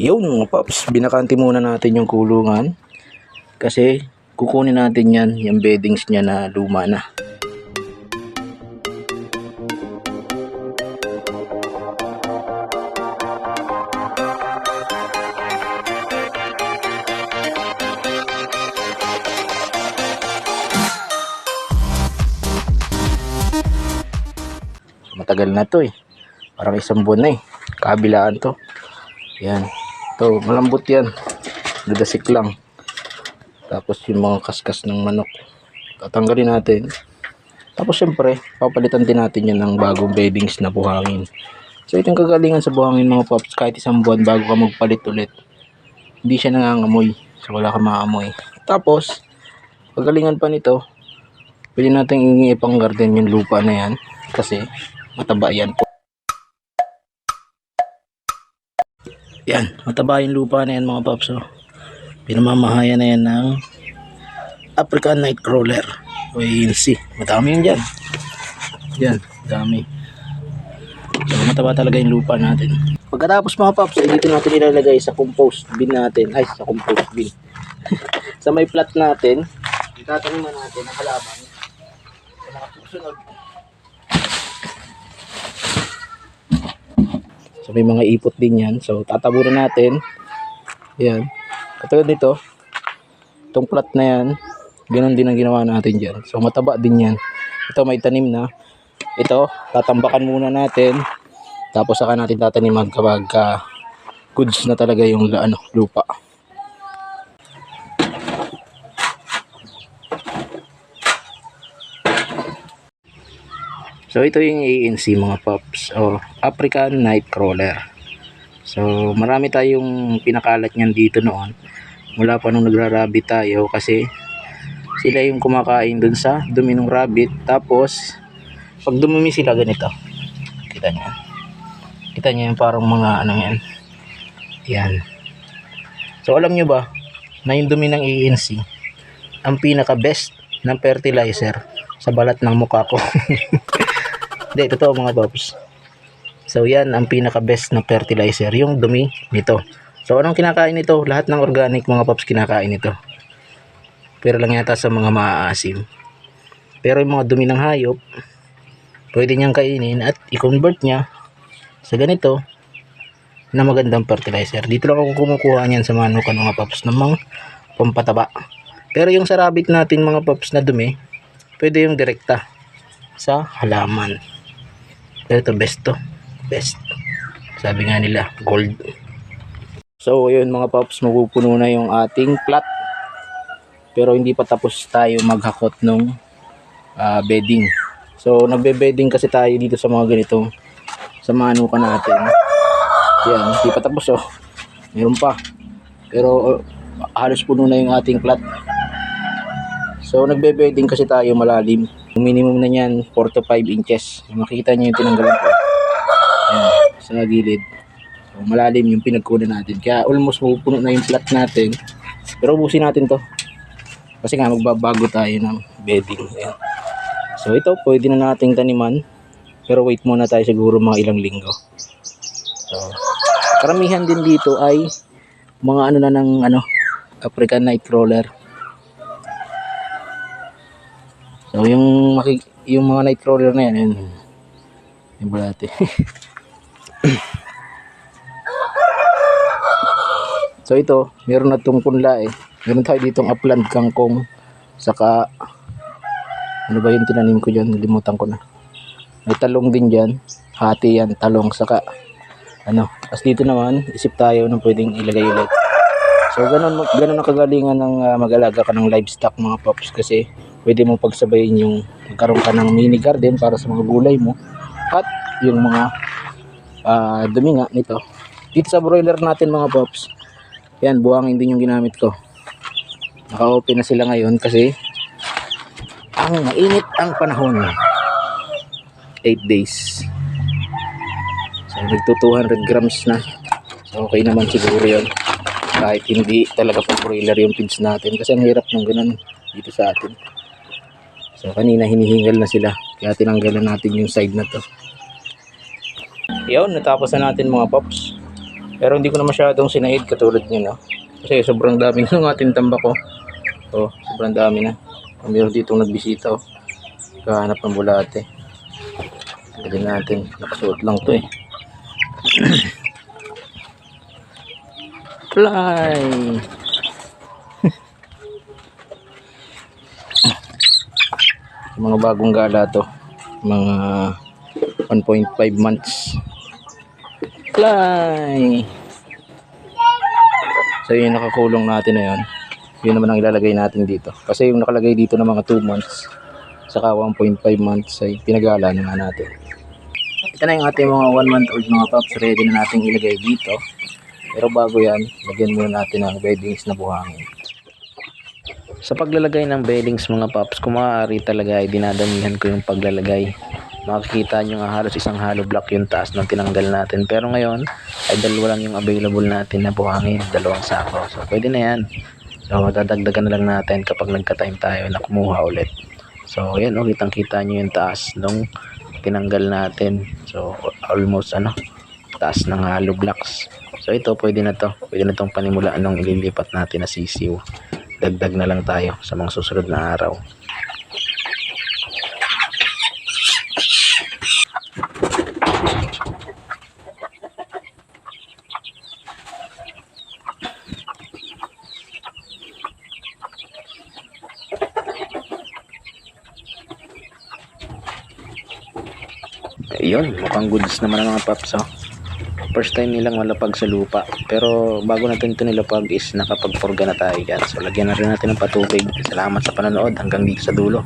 Yun mga paps, binakanti muna natin yung kulungan. Kasi kukunin natin yan, yung beddings niya na luma na. Matagal na to eh. Parang isang buwan na eh. Kabilaan to. Yan. To, malambot yan. Nadasik lang. Tapos yung mga kaskas ng manok. Tatanggalin natin. Tapos syempre, papalitan din natin yan ng bagong beddings na buhangin. So ito yung kagalingan sa buhangin mga pops. Kahit isang buwan bago ka magpalit ulit. Hindi siya nangangamoy. So wala ka maamoy. Tapos, kagalingan pa nito, pwede natin ipang garden yung lupa na yan. Kasi mataba yan po. Yan, mataba yung lupa na yan mga paps. Oh. Pinamamahayan na yan ng African Nightcrawler o ANC. Madami yun dyan. Yan, dami. So, mataba talaga yung lupa natin. Pagkatapos mga paps, eh, dito natin ilalagay sa compost bin natin. Ay, sa compost bin. sa may plat natin, itataniman natin ang halaman. Sa nakasunod, So may mga ipot din yan. So tatabunan natin. Yan. Katulad nito. Itong plat na yan. Ganon din ang ginawa natin dyan. So mataba din yan. Ito may tanim na. Ito, tatambakan muna natin. Tapos saka natin tataniman kapag ah, goods na talaga yung ano, lupa. So ito yung ANC mga pups o African Nightcrawler. So marami tayong pinakalat niyan dito noon. Mula pa nung nagra-rabbit tayo kasi sila yung kumakain dun sa dumi ng rabbit. Tapos pag dumumi sila ganito. Kita niyo. Kita niyo yung parang mga ano yan. Yan. So alam nyo ba na yung dumi ng ANC ang pinaka best ng fertilizer sa balat ng mukha ko. Hindi, totoo mga paps. So yan ang pinaka best na fertilizer, yung dumi nito. So anong kinakain nito? Lahat ng organic mga paps kinakain nito. Pero lang yata sa mga maaasim. Pero yung mga dumi ng hayop, pwede niyang kainin at i-convert niya sa ganito na magandang fertilizer. Dito lang ako kumukuha niyan sa manukan mga paps ng mga pampataba. Pero yung sa rabbit natin mga paps na dumi, pwede yung direkta sa halaman. Ito best to. Best. Sabi nga nila, gold. So, yun mga paps, mapupuno na yung ating plot. Pero hindi pa tapos tayo maghakot nung ah, bedding. So, nagbe-bedding kasi tayo dito sa mga ganitong sa manuka natin. Yan, hindi pa tapos oh. Meron pa. Pero oh, halos puno na yung ating plot. So, nagbe-bedding kasi tayo malalim. Minimum na niyan, 4 to 5 inches. Makikita niyo yung tinanggalan ko. Ayan, sa gilid. So, malalim yung pinagkunan natin. Kaya almost mapupuno na yung plot natin. Pero ubusin natin to. Kasi nga magbabago tayo ng bedding. Ayan. So ito, pwede na nating taniman. Pero wait muna tayo siguro mga ilang linggo. So, karamihan din dito ay mga ano na ng ano, African Nightcrawler. So yung maki- yung mga Nightcrawler na yan, yun. Yung bulate. so ito, meron na itong punla eh. Meron tayo ditong upland kangkong. Saka, ano ba yung tinanim ko dyan? Nalimutan ko na. May talong din dyan. Hati yan, talong. Saka, ano. Tapos dito naman, isip tayo ng pwedeng ilagay ulit. So, ganun, ganun ang kagalingan ng ah, mag-alaga ka ng livestock mga pops kasi pwede mo pagsabayin yung magkaroon ka ng mini garden para sa mga gulay mo at yung mga ah, dumi nga nito. Dito sa broiler natin mga pops, yan, buhangin din yung ginamit ko. Naka-open na sila ngayon kasi ang mainit ang panahon. 8 days. So, nagto 200 grams na. So, okay naman siguro yun. Kahit hindi talaga pang broiler yung feeds natin. Kasi ang hirap ng ganun dito sa atin. So, kanina hinihingal na sila. Kaya tinanggalan natin yung side na to. Yun, natapos na natin mga pops. Pero hindi ko na masyadong sinaid katulad niyo, no? Kasi sobrang dami na ng ating tambako. Oh, sobrang dami na. Meron dito nagbisita, oh. Kahanap ng bulate. Galing natin. Nakasuot lang to, eh. Fly! Mga bagong gala to. Mga 1.5 months. Fly! So yung nakakulong natin na yun, yun naman ang ilalagay natin dito. Kasi yung nakalagay dito ng mga 2 months, saka 1.5 months ay pinagala na nga natin. Ito na yung ating mga 1 month old mga pups, ready na natin ilagay dito. Pero bago yan, lagyan muna natin ng beddings na buhangin. Sa paglalagay ng beddings mga paps, kung maaari talaga ay dinadamihan ko yung paglalagay. Makikita nyo nga halos isang hollow block yung taas ng tinanggal natin. Pero ngayon, ay dalawa lang yung available natin na buhangin, dalawang sako. So pwede na yan. So madadagdagan na lang natin kapag nagka-time tayo na kumuha ulit. So yan, oh, kitang kita nyo yung taas nung tinanggal natin. So almost ano, taas ng hollow blocks. So ito, pwede na to. Pwede na tong panimulaan nung ililipat natin na sisiw dagdag na lang tayo sa mga susunod na araw. Ayun, mukhang goods naman ang mga paps oh. First time nilang malapag sa lupa. Pero bago natin ito nilapag is nakapagpurga na tayo dyan. So lagyan na rin natin ng patubig. Salamat sa panonood hanggang dito sa dulo.